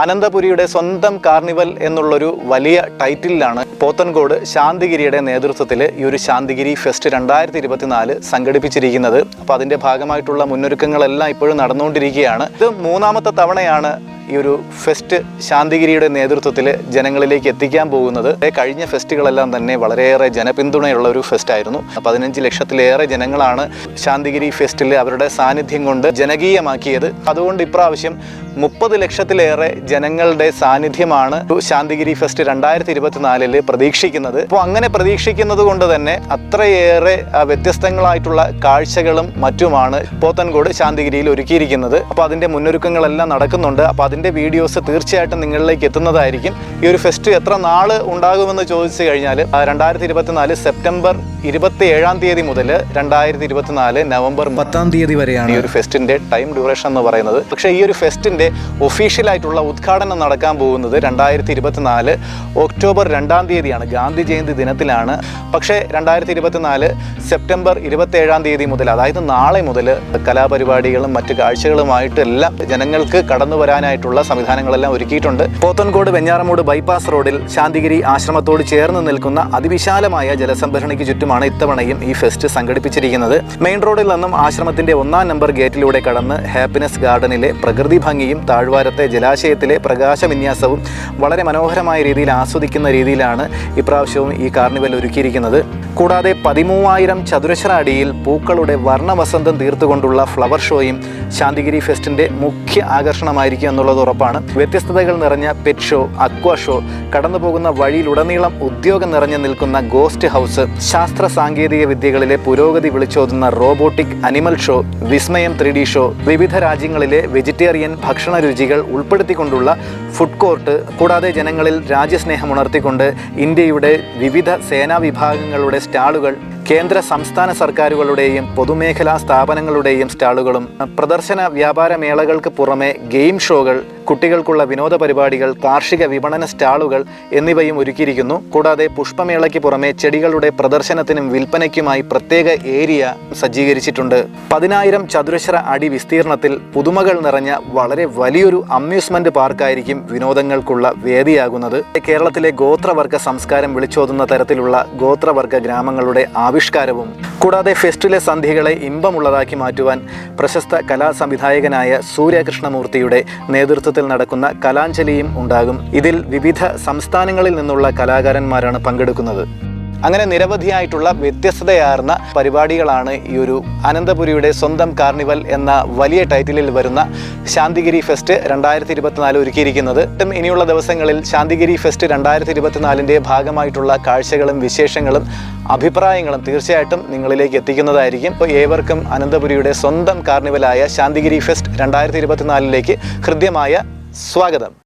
അനന്തപുരിയുടെ സ്വന്തം കാർണിവൽ എന്നുള്ളൊരു വലിയ ടൈറ്റിലാണ് പോത്തൻകോട് ശാന്തിഗിരിയുടെ നേതൃത്വത്തിൽ ഈ ഒരു ശാന്തിഗിരി ഫെസ്റ്റ് രണ്ടായിരത്തി ഇരുപത്തിനാല് സംഘടിപ്പിച്ചിരിക്കുന്നത്. അപ്പോൾ അതിന്റെ ഭാഗമായിട്ടുള്ള മുന്നൊരുക്കങ്ങളെല്ലാം ഇപ്പോഴും നടന്നുകൊണ്ടിരിക്കുകയാണ്. ഇത് മൂന്നാമത്തെ തവണയാണ് ഈ ഒരു ഫെസ്റ്റ് ശാന്തിഗിരിയുടെ നേതൃത്വത്തിൽ ജനങ്ങളിലേക്ക് എത്തിക്കാൻ പോകുന്നത്. കഴിഞ്ഞ ഫെസ്റ്റുകളെല്ലാം തന്നെ വളരെയേറെ ജനപിന്തുണയുള്ള ഒരു ഫെസ്റ്റായിരുന്നു. പതിനഞ്ച് ലക്ഷത്തിലേറെ ജനങ്ങളാണ് ശാന്തിഗിരി ഫെസ്റ്റിൽ അവരുടെ സാന്നിധ്യം കൊണ്ട് ജനകീയമാക്കിയത്. അതുകൊണ്ട് ഇപ്രാവശ്യം മുപ്പത് ലക്ഷത്തിലേറെ ജനങ്ങളുടെ സാന്നിധ്യമാണ് ശാന്തിഗിരി ഫെസ്റ്റ് രണ്ടായിരത്തി ഇരുപത്തിനാലിൽ പ്രതീക്ഷിക്കുന്നത്. അപ്പോൾ അങ്ങനെ പ്രതീക്ഷിക്കുന്നത് കൊണ്ട് തന്നെ അത്രയേറെ വ്യത്യസ്തങ്ങളായിട്ടുള്ള കാഴ്ചകളും മറ്റുമാണ് പോത്തൻകോട് ശാന്തിഗിരിയിൽ ഒരുക്കിയിരിക്കുന്നത്. അപ്പോൾ അതിന്റെ മുന്നൊരുക്കങ്ങളെല്ലാം നടക്കുന്നുണ്ട്. അപ്പോൾ അതിന്റെ വീഡിയോസ് തീർച്ചയായിട്ടും നിങ്ങളിലേക്ക് എത്തുന്നതായിരിക്കും. ഈ ഒരു ഫെസ്റ്റ് എത്ര നാൾ ഉണ്ടാകുമെന്ന് ചോദിച്ചു കഴിഞ്ഞാൽ രണ്ടായിരത്തി ഇരുപത്തിനാല് സെപ്റ്റംബർ ഇരുപത്തി ഏഴാം തീയതി മുതൽ രണ്ടായിരത്തി ഇരുപത്തിനാല് നവംബർ പത്താം തീയതി വരെയാണ്. ഈ ഒരു ഫെസ്റ്റിന്റെ ടൈം ഡ്യൂറേഷൻ എന്ന് പറയുന്നത്. പക്ഷേ ഈ ഒരു ഫെസ്റ്റിന്റെ ഒഫീഷ്യലായിട്ടുള്ള ഉദ്ഘാടനം നടക്കാൻ പോകുന്നത് രണ്ടായിരത്തി ഇരുപത്തിനാല് ഒക്ടോബർ രണ്ടാം തീയതിയാണ്. ഗാന്ധി ജയന്തി ദിനത്തിലാണ്. പക്ഷേ രണ്ടായിരത്തി ഇരുപത്തിനാല് സെപ്റ്റംബർ ഇരുപത്തി ഏഴാം തീയതി മുതൽ അതായത് നാളെ മുതൽ കലാപരിപാടികളും മറ്റു കാഴ്ചകളുമായിട്ടെല്ലാം ജനങ്ങൾക്ക് കടന്നു വരാനായിട്ടുള്ള സംവിധാനങ്ങളെല്ലാം ഒരുക്കിയിട്ടുണ്ട്. പോത്തൻകോട് വെഞ്ഞാറമൂട് ബൈപ്പാസ് റോഡിൽ ശാന്തിഗിരി ആശ്രമത്തോട് ചേർന്ന് നിൽക്കുന്ന അതിവിശാലമായ ജലസംഭരണിക്ക് ചുറ്റുമാണ് ഇത്തവണയും ഈ ഫെസ്റ്റ് സംഘടിപ്പിച്ചിരിക്കുന്നത്. മെയിൻ റോഡിൽ നിന്നും ആശ്രമത്തിന്റെ ഒന്നാം നമ്പർ ഗേറ്റിലൂടെ കടന്ന് ഹാപ്പിനെസ് ഗാർഡനിലെ പ്രകൃതി ഭംഗിയും താഴ്വാരത്തെ ജലാശയത്തിലെ പ്രകാശവിന്യാസവും വളരെ മനോഹരമായ രീതിയിൽ ആസ്വദിക്കുന്ന രീതിയിലാണ് ഇപ്രാവശ്യവും ഈ കാർണിവൽ ഒരുക്കിയിരിക്കുന്നത്. കൂടാതെ പതിമൂവായിരം ചതുരശ്ര അടിയിൽ പൂക്കളുടെ വർണവസന്തം തീർത്തുകൊണ്ടുള്ള ഫ്ലവർ ഷോയും ശാന്തിഗിരി ഫെസ്റ്റിന്റെ മുഖ്യ ആകർഷണമായിരിക്കും എന്നുള്ളത് ഉറപ്പാണ്. വ്യത്യസ്തതകൾ നിറഞ്ഞ പെറ്റ് ഷോ അക്വ ഷോ കടന്നു പോകുന്ന വഴിയിലുടനീളം ഉദ്യോഗം നിറഞ്ഞു നിൽക്കുന്ന ഗോസ്റ്റ് ഹൗസ് ശാസ്ത്ര സാങ്കേതിക വിദ്യകളിലെ പുരോഗതി വിളിച്ചോതുന്ന റോബോട്ടിക് അനിമൽ ഷോ വിസ്മയം ത്രീ ഡി ഷോ വിവിധ രാജ്യങ്ങളിലെ വെജിറ്റേറിയൻ ഭക്ഷണ രുചികൾ ഉൾപ്പെടുത്തിക്കൊണ്ടുള്ള ഫുഡ് കോർട്ട് കൂടാതെ ജനങ്ങളിൽ രാജ്യസ്നേഹം ഉണർത്തിക്കൊണ്ട് ഇന്ത്യയുടെ വിവിധ സേനാ വിഭാഗങ്ങളുടെ സ്റ്റാളുകൾ കേന്ദ്ര സംസ്ഥാന സർക്കാരുകളുടെയും പൊതുമേഖലാ സ്ഥാപനങ്ങളുടെയും സ്റ്റാളുകളും പ്രദർശന വ്യാപാര മേളകൾക്ക് പുറമെ ഗെയിം ഷോകൾ കുട്ടികൾക്കുള്ള വിനോദ പരിപാടികൾ കാർഷിക വിപണന സ്റ്റാളുകൾ എന്നിവയും ഒരുക്കിയിരിക്കുന്നു. കൂടാതെ പുഷ്പമേളയ്ക്ക് പുറമെ ചെടികളുടെ പ്രദർശനത്തിനും വിൽപ്പനയ്ക്കുമായി പ്രത്യേക ഏരിയ സജ്ജീകരിച്ചിട്ടുണ്ട്. പതിനായിരം ചതുരശ്ര അടി വിസ്തീർണത്തിൽ പുതുമകൾ നിറഞ്ഞ വളരെ വലിയൊരു അമ്യൂസ്മെന്റ് പാർക്കായിരിക്കും വിനോദങ്ങൾക്കുള്ള വേദിയാകുന്നത്. കേരളത്തിലെ ഗോത്രവർഗ സംസ്കാരം വിളിച്ചോതുന്ന തരത്തിലുള്ള ഗോത്രവർഗ ഗ്രാമങ്ങളുടെ ആവിഷ്കാരവും കൂടാതെ ഫെസ്റ്റിലെ സന്ധ്യകളെ ഇമ്പമുള്ളതാക്കി മാറ്റുവാൻ പ്രശസ്ത കലാ സംവിധായകനായ സൂര്യകൃഷ്ണമൂർത്തിയുടെ നേതൃത്വത്തിൽ നടക്കുന്ന കലാഞ്ജലിയും ഉണ്ടാകും. ഇതിൽ വിവിധ സംസ്ഥാനങ്ങളിൽ നിന്നുള്ള കലാകാരന്മാരാണ് പങ്കെടുക്കുന്നത്. അങ്ങനെ നിരവധിയായിട്ടുള്ള വ്യത്യസ്തതയാർന്ന പരിപാടികളാണ് ഈ ഒരു അനന്തപുരിയുടെ സ്വന്തം കാർണിവൽ എന്ന വലിയ ടൈറ്റിലിൽ വരുന്ന ശാന്തിഗിരി ഫെസ്റ്റ് രണ്ടായിരത്തി ഇരുപത്തിനാല് ഒരുക്കിയിരിക്കുന്നത് ഇനിയുള്ള ദിവസങ്ങളിൽ ശാന്തിഗിരി ഫെസ്റ്റ് രണ്ടായിരത്തി ഇരുപത്തിനാലിന്റെ ഭാഗമായിട്ടുള്ള കാഴ്ചകളും വിശേഷങ്ങളും അഭിപ്രായങ്ങളും തീർച്ചയായിട്ടും നിങ്ങളിലേക്ക് എത്തിക്കുന്നതായിരിക്കും. ഇപ്പോൾ ഏവർക്കും അനന്തപുരിയുടെ സ്വന്തം കാർണിവലായ ശാന്തിഗിരി ഫെസ്റ്റ് രണ്ടായിരത്തി ഇരുപത്തിനാലിലേക്ക് ഹൃദ്യമായ സ്വാഗതം.